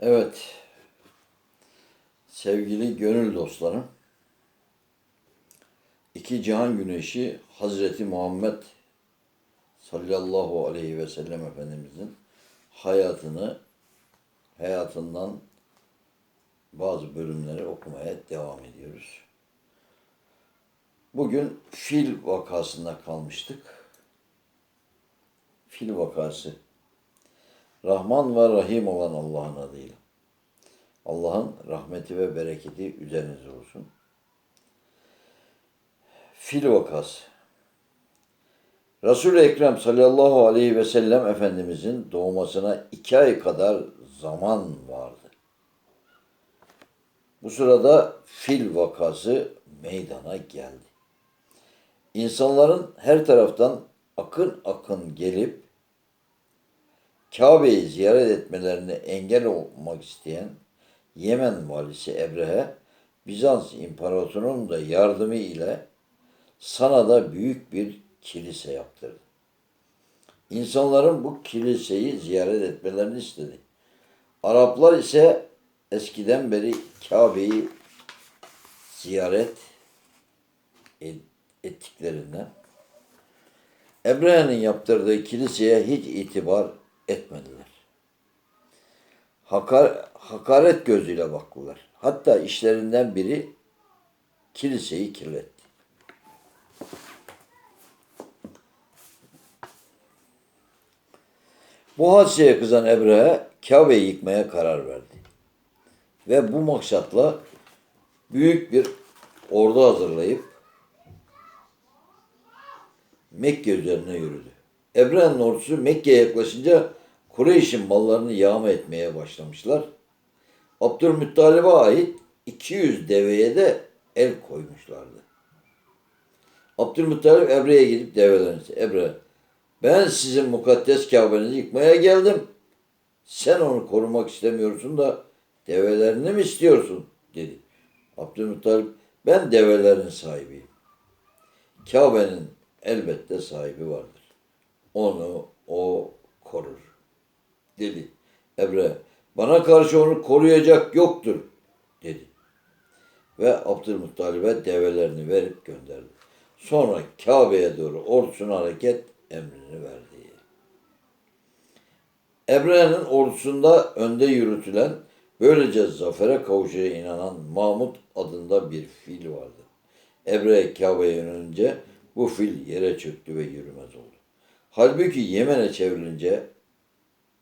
Evet. Sevgili gönül dostlarım. İki cihan güneşi Hazreti Muhammed sallallahu aleyhi ve sellem Efendimizin hayatını hayatından bazı bölümleri okumaya devam ediyoruz. Bugün fil vakasında kalmıştık. Fil vakası. Rahman ve Rahim olan Allah'ın adıyla. Allah'ın rahmeti ve bereketi üzerinize olsun. Fil vakası. Resul-i Ekrem sallallahu aleyhi ve sellem Efendimizin doğmasına iki ay kadar zaman vardı. Bu sırada fil vakası meydana geldi. İnsanların her taraftan akın akın gelip Kabe'yi ziyaret etmelerine engel olmak isteyen Yemen valisi Ebrehe, Bizans imparatorunun da yardımı ile Sana'da büyük bir kilise yaptırdı. İnsanların bu kiliseyi ziyaret etmelerini istedi. Araplar ise eskiden beri Kabe'yi ziyaret et- ettiklerinden Ebrehe'nin yaptırdığı kiliseye hiç itibar etmediler. Hakar, hakaret gözüyle baktılar. Hatta işlerinden biri kiliseyi kirletti. Bu hadiseye kızan Ebrehe Kabe'yi yıkmaya karar verdi. Ve bu maksatla büyük bir ordu hazırlayıp Mekke üzerine yürüdü. Ebrehe'nin ordusu Mekke'ye yaklaşınca Kureyş'in mallarını yağma etmeye başlamışlar. Abdülmuttalib'e ait 200 deveye de el koymuşlardı. Abdülmuttalip Ebre'ye gidip develerini Ebre ben sizin mukaddes Kabe'nizi yıkmaya geldim. Sen onu korumak istemiyorsun da develerini mi istiyorsun? dedi. Abdülmuttalip ben develerin sahibiyim. Kabe'nin elbette sahibi vardır. Onu o. Dedi. Ebre bana karşı onu koruyacak yoktur dedi. Ve Abdülmuttalib'e develerini verip gönderdi. Sonra Kabe'ye doğru ordusuna hareket emrini verdi. Ebre'nin ordusunda önde yürütülen, böylece zafere kavuşacağına inanan Mahmut adında bir fil vardı. Ebre Kabe'ye yönelince bu fil yere çöktü ve yürümez oldu. Halbuki Yemen'e çevrilince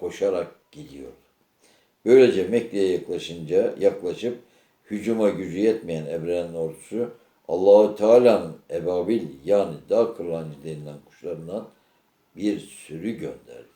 koşarak gidiyordu. Böylece Mekke'ye yaklaşınca yaklaşıp hücuma gücü yetmeyen Ebre'nin ordusu Allahu Teala'nın ebabil yani dağ kırlancı denilen kuşlarından bir sürü gönderdi.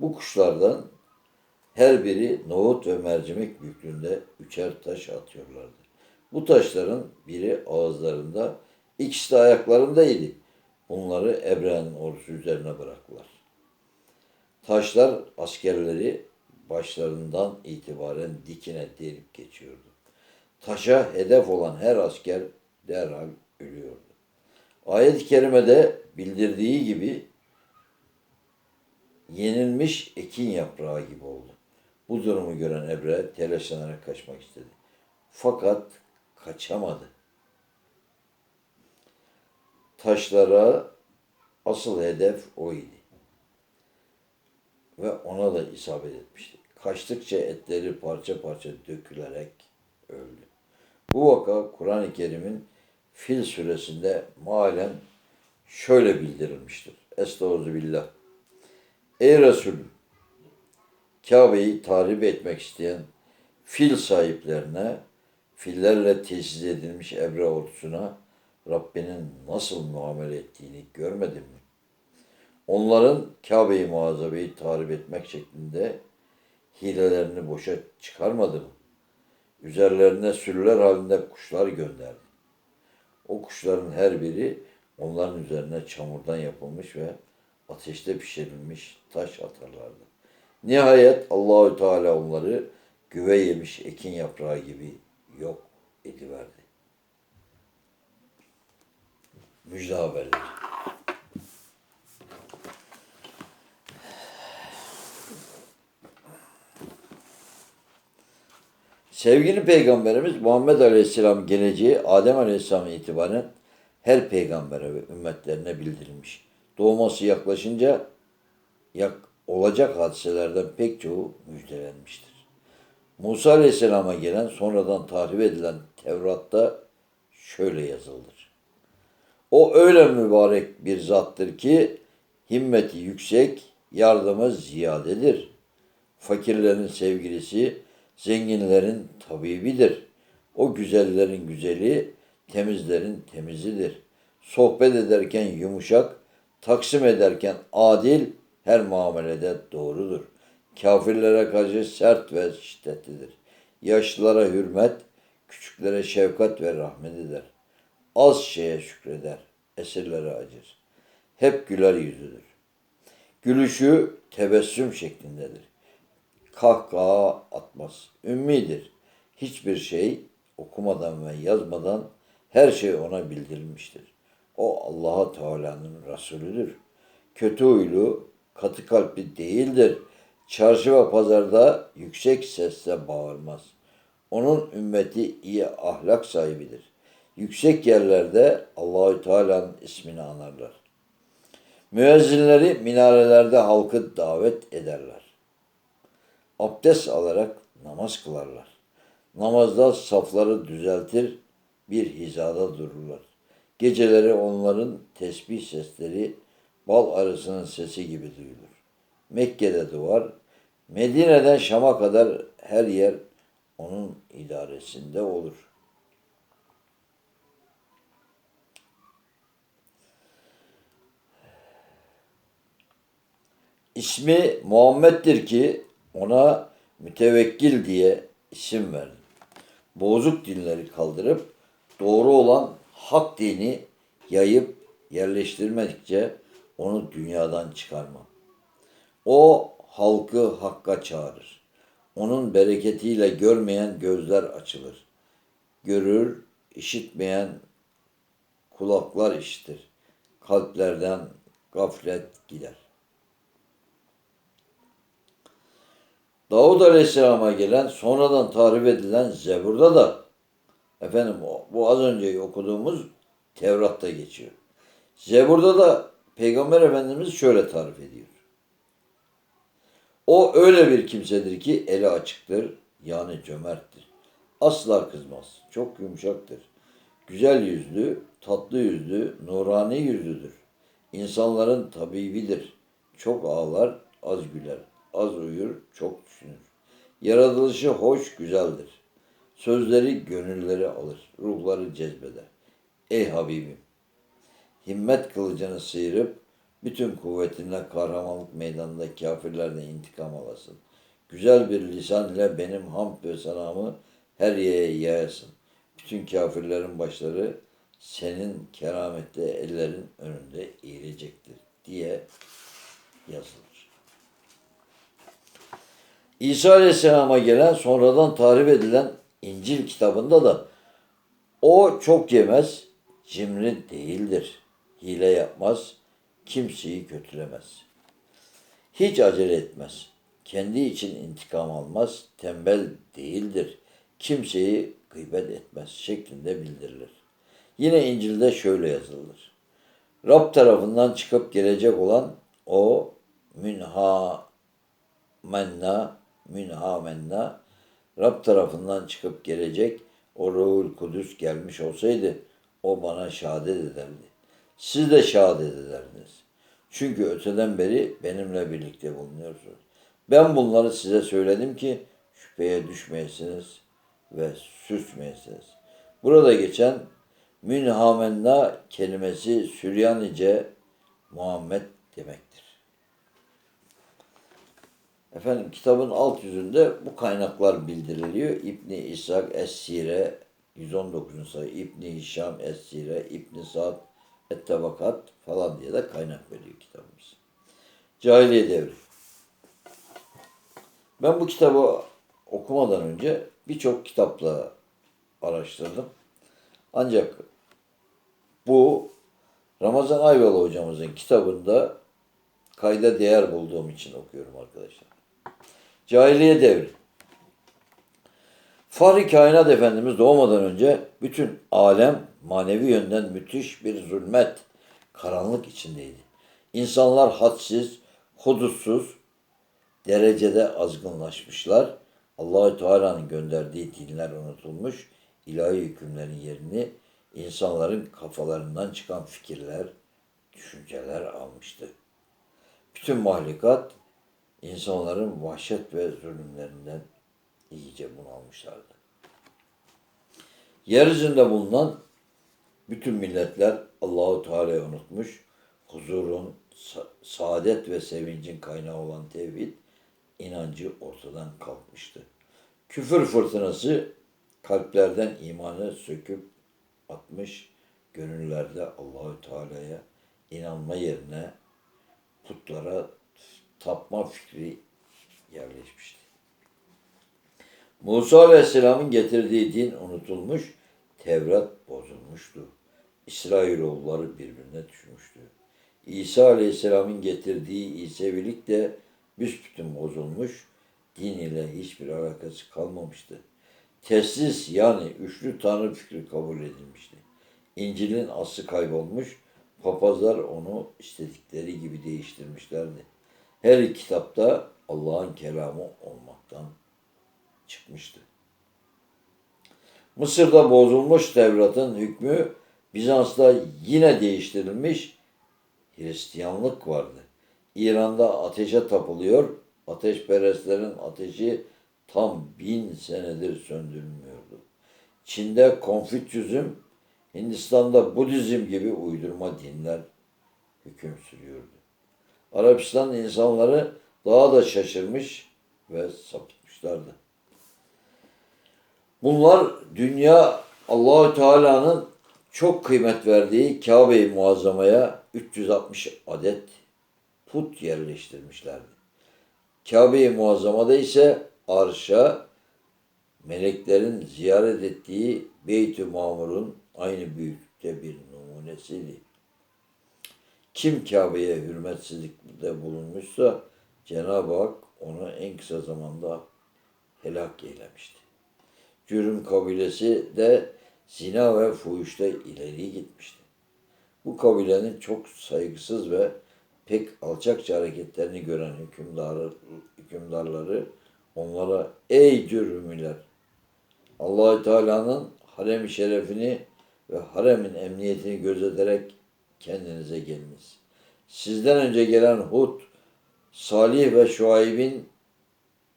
Bu kuşlardan her biri nohut ve mercimek büyüklüğünde üçer taş atıyorlardı. Bu taşların biri ağızlarında, ikisi de ayaklarındaydı. Bunları Ebre'nin ordusu üzerine bıraktılar. Taşlar askerleri başlarından itibaren dikine delip geçiyordu. Taşa hedef olan her asker derhal ölüyordu. Ayet-i kerimede bildirdiği gibi yenilmiş ekin yaprağı gibi oldu. Bu durumu gören Ebre telaşlanarak kaçmak istedi. Fakat kaçamadı. Taşlara asıl hedef o idi. Ve ona da isabet etmişti. Kaçtıkça etleri parça parça dökülerek öldü. Bu vaka Kur'an-ı Kerim'in Fil suresinde malen şöyle bildirilmiştir. Estağfirullah. Ey Resul, Kabe'yi tahrip etmek isteyen fil sahiplerine, fillerle tesis edilmiş Ebre ordusuna Rabbinin nasıl muamele ettiğini görmedin mi? Onların Kabe-i Muazzabe'yi tahrip etmek şeklinde hilelerini boşa çıkarmadı mı? Üzerlerine sürüler halinde kuşlar gönderdi. O kuşların her biri onların üzerine çamurdan yapılmış ve ateşte pişirilmiş taş atarlardı. Nihayet Allahü Teala onları güve yemiş ekin yaprağı gibi yok ediverdi. Müjde haberleri. Sevgili Peygamberimiz Muhammed Aleyhisselam geleceği Adem Aleyhisselam'a itibaren her peygambere ve ümmetlerine bildirilmiş. Doğması yaklaşınca yak, olacak hadiselerden pek çoğu müjdelenmiştir. Musa Aleyhisselam'a gelen sonradan tahrip edilen Tevrat'ta şöyle yazıldır. O öyle mübarek bir zattır ki himmeti yüksek, yardımı ziyadedir. Fakirlerin sevgilisi, zenginlerin tabibidir. O güzellerin güzeli, temizlerin temizidir. Sohbet ederken yumuşak, taksim ederken adil, her muamelede doğrudur. Kafirlere karşı sert ve şiddetlidir. Yaşlılara hürmet, küçüklere şefkat ve rahmet eder. Az şeye şükreder, esirlere acır. Hep güler yüzüdür. Gülüşü tebessüm şeklindedir. Kahkaha atmaz. Ümmidir. Hiçbir şey okumadan ve yazmadan her şey ona bildirilmiştir. O Allah'a Teala'nın Resulüdür. Kötü huylu, katı kalpli değildir. Çarşı ve pazarda yüksek sesle bağırmaz. Onun ümmeti iyi ahlak sahibidir. Yüksek yerlerde Allahü Teala'nın ismini anarlar. Müezzinleri minarelerde halkı davet ederler. Abdest alarak namaz kılarlar. Namazda safları düzeltir, bir hizada dururlar. Geceleri onların tesbih sesleri bal arısının sesi gibi duyulur. Mekke'de duvar, Medine'den Şam'a kadar her yer onun idaresinde olur. İsmi Muhammed'dir ki ona mütevekkil diye isim verdim. Bozuk dinleri kaldırıp doğru olan hak dini yayıp yerleştirmedikçe onu dünyadan çıkarmam. O halkı hakka çağırır. Onun bereketiyle görmeyen gözler açılır. Görür, işitmeyen kulaklar işitir. Kalplerden gaflet gider. Davud Aleyhisselam'a gelen sonradan tarif edilen Zebur'da da efendim bu az önce okuduğumuz Tevrat'ta geçiyor. Zebur'da da Peygamber Efendimiz şöyle tarif ediyor. O öyle bir kimsedir ki eli açıktır, yani cömerttir. Asla kızmaz, çok yumuşaktır. Güzel yüzlü, tatlı yüzlü, nurani yüzlüdür. İnsanların tabibidir. Çok ağlar, az güler. Az uyur, çok düşünür. Yaratılışı hoş, güzeldir. Sözleri gönülleri alır, ruhları cezbeder. Ey Habibim! Himmet kılıcını sıyırıp bütün kuvvetinle kahramanlık meydanında kafirlerden intikam alasın. Güzel bir lisan ile benim hamd ve sanamı her yere yayasın. Bütün kafirlerin başları senin kerametli ellerin önünde eğilecektir diye yazılır. İsa Aleyhisselam'a gelen sonradan tarif edilen İncil kitabında da o çok yemez, cimri değildir. Hile yapmaz, kimseyi kötülemez. Hiç acele etmez. Kendi için intikam almaz, tembel değildir. Kimseyi gıybet etmez şeklinde bildirilir. Yine İncil'de şöyle yazılır. Rab tarafından çıkıp gelecek olan o münha menna, münha menna, Rab tarafından çıkıp gelecek o Ruhul Kudüs gelmiş olsaydı o bana şehadet ederdi. Siz de şehadet ederdiniz. Çünkü öteden beri benimle birlikte bulunuyorsunuz. Ben bunları size söyledim ki şüpheye düşmeyesiniz ve süsmeyesiniz. Burada geçen münhamenna kelimesi Süryanice Muhammed demektir. Efendim kitabın alt yüzünde bu kaynaklar bildiriliyor. İbni İshak Es-Sire 119. sayı, İbni Hişam Es-Sire, İbni Sa'd Et-Tabakat falan diye de kaynak veriyor kitabımız. Cahiliye devri. Ben bu kitabı okumadan önce birçok kitapla araştırdım. Ancak bu Ramazan Ayvalı hocamızın kitabında kayda değer bulduğum için okuyorum arkadaşlar. Cahiliye devri. Fahri Kainat Efendimiz doğmadan önce bütün alem manevi yönden müthiş bir zulmet, karanlık içindeydi. İnsanlar hadsiz, hudutsuz derecede azgınlaşmışlar. Allahü Teala'nın gönderdiği dinler unutulmuş, ilahi hükümlerin yerini insanların kafalarından çıkan fikirler, düşünceler almıştı. Bütün mahlukat insanların vahşet ve zulümlerinden iyice bunalmışlardı. Yeryüzünde bulunan bütün milletler Allahu Teala'yı unutmuş, huzurun, sa- saadet ve sevincin kaynağı olan tevhid inancı ortadan kalkmıştı. Küfür fırtınası kalplerden imanı söküp atmış, gönüllerde Allahü Teala'ya inanma yerine putlara tapma fikri yerleşmişti. Musa Aleyhisselam'ın getirdiği din unutulmuş, Tevrat bozulmuştu. İsrailoğulları birbirine düşmüştü. İsa Aleyhisselam'ın getirdiği İsevilik de büsbütün bozulmuş, din ile hiçbir alakası kalmamıştı. Teslis yani üçlü tanrı fikri kabul edilmişti. İncil'in aslı kaybolmuş, papazlar onu istedikleri gibi değiştirmişlerdi. Her kitapta Allah'ın kelamı olmaktan çıkmıştı. Mısır'da bozulmuş Tevrat'ın hükmü Bizans'ta yine değiştirilmiş Hristiyanlık vardı. İran'da ateşe tapılıyor, ateşperestlerin ateşi tam bin senedir söndürülmüyordu. Çin'de Konfüçyüzm, Hindistan'da Budizm gibi uydurma dinler hüküm sürüyordu. Arabistan insanları daha da şaşırmış ve sapıtmışlardı. Bunlar dünya Allahü Teala'nın çok kıymet verdiği Kabe-i Muazzama'ya 360 adet put yerleştirmişlerdi. Kabe-i Muazzama'da ise arşa meleklerin ziyaret ettiği Beyt-i Mamur'un aynı büyüklükte bir numunesiydi. Kim Kabe'ye hürmetsizlikte bulunmuşsa Cenab-ı Hak onu en kısa zamanda helak eylemişti. Cürüm kabilesi de zina ve fuhuşta ileri gitmişti. Bu kabilenin çok saygısız ve pek alçakça hareketlerini gören hükümdarı, hükümdarları onlara ey cürümüler Allahü Teala'nın harem şerefini ve haremin emniyetini gözeterek kendinize geliniz. Sizden önce gelen Hud, Salih ve Şuayb'in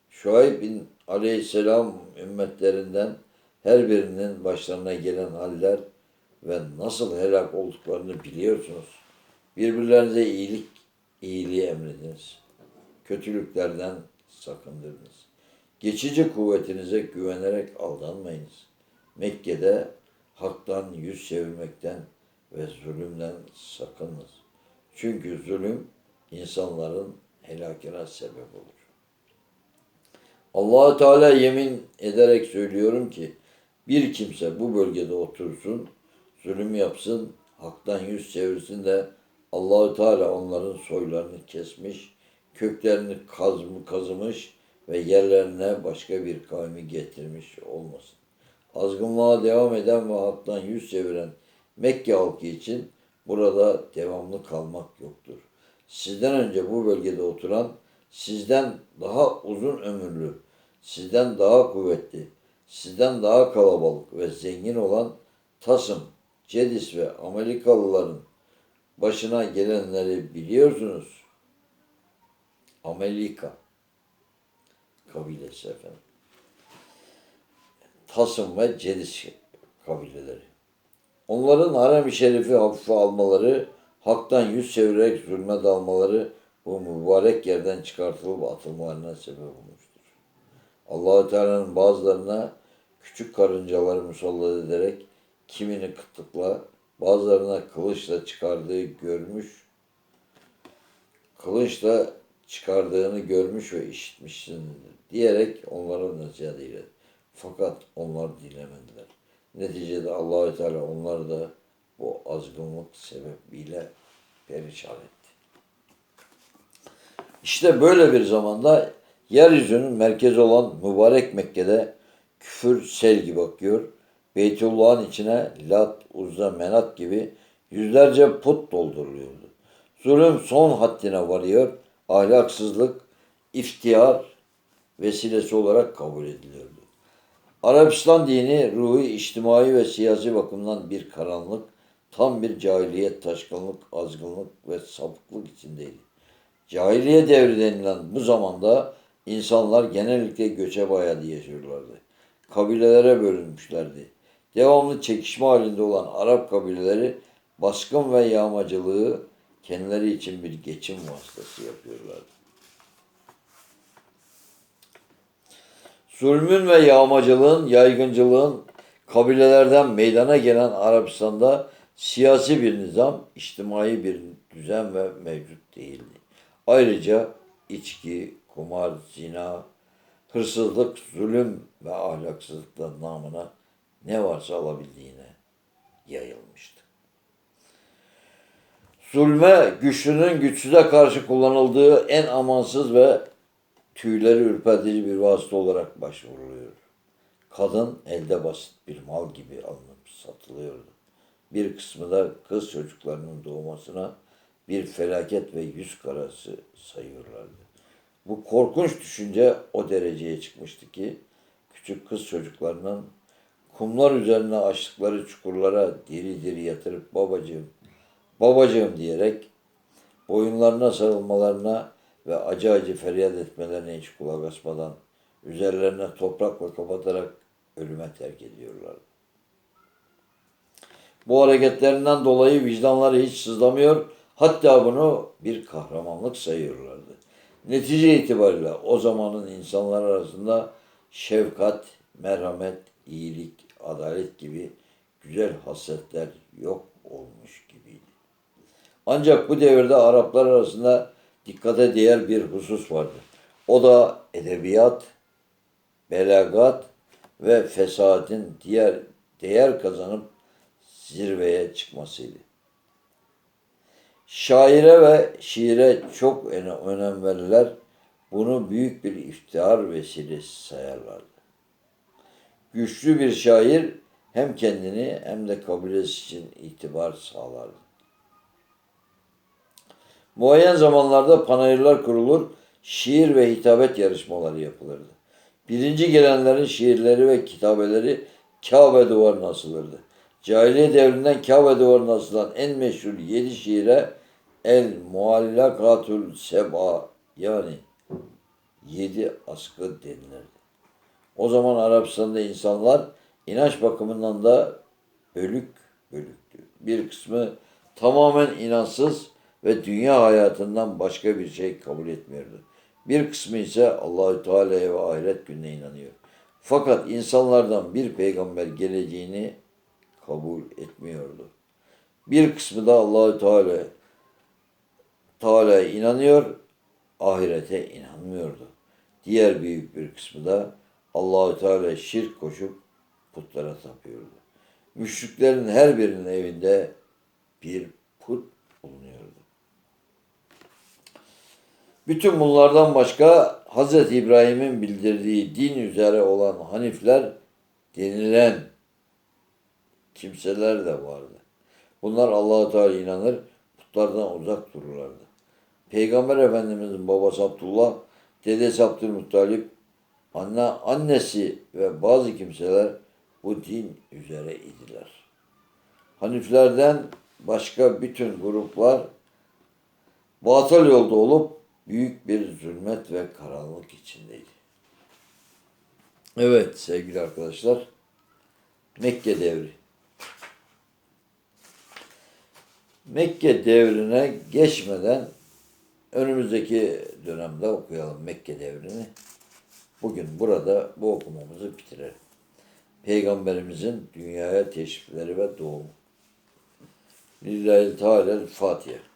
Şuayb'in aleyhisselam ümmetlerinden her birinin başlarına gelen haller ve nasıl helak olduklarını biliyorsunuz. Birbirlerinize iyilik, iyiliği emrediniz. Kötülüklerden sakındırınız. Geçici kuvvetinize güvenerek aldanmayınız. Mekke'de haktan yüz çevirmekten ve zulümden sakınınız. Çünkü zulüm insanların helakine sebep olur. allah Teala yemin ederek söylüyorum ki bir kimse bu bölgede otursun, zulüm yapsın, haktan yüz çevirsin de Allahü Teala onların soylarını kesmiş, köklerini kazmı kazımış ve yerlerine başka bir kavmi getirmiş olmasın. Azgınlığa devam eden ve haktan yüz çeviren Mekke halkı için burada devamlı kalmak yoktur. Sizden önce bu bölgede oturan, sizden daha uzun ömürlü, sizden daha kuvvetli, sizden daha kalabalık ve zengin olan Tasım, Cedis ve Amerikalıların başına gelenleri biliyorsunuz. Amerika kabilesi efendim. Tasım ve Cedis kabileleri. Onların harem-i şerifi hafife almaları, haktan yüz çevirerek zulme dalmaları bu mübarek yerden çıkartılıp atılmalarına sebep olmuştur. allah Teala'nın bazılarına küçük karıncaları musallat ederek kimini kıtlıkla, bazılarına kılıçla çıkardığı görmüş, kılıçla çıkardığını görmüş ve işitmişsindir diyerek onlara nasihat eyledi. Fakat onlar dilemediler. Neticede Allahü Teala onları da bu azgınlık sebebiyle perişan etti. İşte böyle bir zamanda yeryüzünün merkezi olan mübarek Mekke'de küfür sel gibi akıyor. Beytullah'ın içine Lat, Uzza, Menat gibi yüzlerce put dolduruluyordu. Zulüm son haddine varıyor. Ahlaksızlık, iftihar vesilesi olarak kabul ediliyordu. Arabistan dini ruhu, içtimai ve siyasi bakımdan bir karanlık, tam bir cahiliyet, taşkınlık, azgınlık ve sapıklık içindeydi. Cahiliye devri denilen bu zamanda insanlar genellikle göçebe hayatı yaşıyorlardı. Kabilelere bölünmüşlerdi. Devamlı çekişme halinde olan Arap kabileleri baskın ve yağmacılığı kendileri için bir geçim vasıtası yapıyorlardı. Zulmün ve yağmacılığın, yaygıncılığın kabilelerden meydana gelen Arabistan'da siyasi bir nizam, içtimai bir düzen ve mevcut değildi. Ayrıca içki, kumar, zina, hırsızlık, zulüm ve ahlaksızlıkla namına ne varsa alabildiğine yayılmıştı. Zulme güçlünün güçsüze karşı kullanıldığı en amansız ve tüyleri ürpertici bir vasıta olarak başvuruluyor. Kadın elde basit bir mal gibi alınıp satılıyordu. Bir kısmı da kız çocuklarının doğmasına bir felaket ve yüz karası sayıyorlardı. Bu korkunç düşünce o dereceye çıkmıştı ki küçük kız çocuklarının kumlar üzerine açtıkları çukurlara diri diri yatırıp babacığım, babacığım diyerek boyunlarına sarılmalarına ve acı acı feryat etmelerine hiç kulak asmadan üzerlerine toprakla kapatarak ölüme terk ediyorlardı. Bu hareketlerinden dolayı vicdanları hiç sızlamıyor, hatta bunu bir kahramanlık sayıyorlardı. Netice itibariyle o zamanın insanlar arasında şefkat, merhamet, iyilik, adalet gibi güzel hasletler yok olmuş gibiydi. Ancak bu devirde Araplar arasında dikkate değer bir husus vardı. O da edebiyat, belagat ve fesahatin diğer değer kazanıp zirveye çıkmasıydı. Şaire ve şiire çok öne- önem verirler. Bunu büyük bir iftihar vesilesi sayarlardı. Güçlü bir şair hem kendini hem de kabilesi için itibar sağlardı. Muayyen zamanlarda panayırlar kurulur, şiir ve hitabet yarışmaları yapılırdı. Birinci gelenlerin şiirleri ve kitabeleri Kabe duvarına asılırdı. Cahiliye devrinden Kabe duvarına asılan en meşhur yedi şiire El Muallakatul Seba yani yedi askı denilirdi. O zaman Arabistan'da insanlar inanç bakımından da bölük bölüktü. Bir kısmı tamamen inançsız ve dünya hayatından başka bir şey kabul etmiyordu. Bir kısmı ise Allahü Teala'ya ve ahiret gününe inanıyor. Fakat insanlardan bir peygamber geleceğini kabul etmiyordu. Bir kısmı da Allahü Teala Teala'ya inanıyor, ahirete inanmıyordu. Diğer büyük bir kısmı da Allahü Teala şirk koşup putlara tapıyordu. Müşriklerin her birinin evinde bir put bulunuyordu. Bütün bunlardan başka Hz. İbrahim'in bildirdiği din üzere olan Hanifler denilen kimseler de vardı. Bunlar Allah'a Teala inanır, putlardan uzak dururlardı. Peygamber Efendimizin babası Abdullah, dedesi Abdülmuttalip, anne, annesi ve bazı kimseler bu din üzere idiler. Haniflerden başka bütün gruplar batıl yolda olup büyük bir zulmet ve karanlık içindeydi. Evet sevgili arkadaşlar, Mekke devri. Mekke devrine geçmeden önümüzdeki dönemde okuyalım Mekke devrini. Bugün burada bu okumamızı bitirelim. Peygamberimizin dünyaya teşrifleri ve doğumu. Lillahi Teala Fatiha.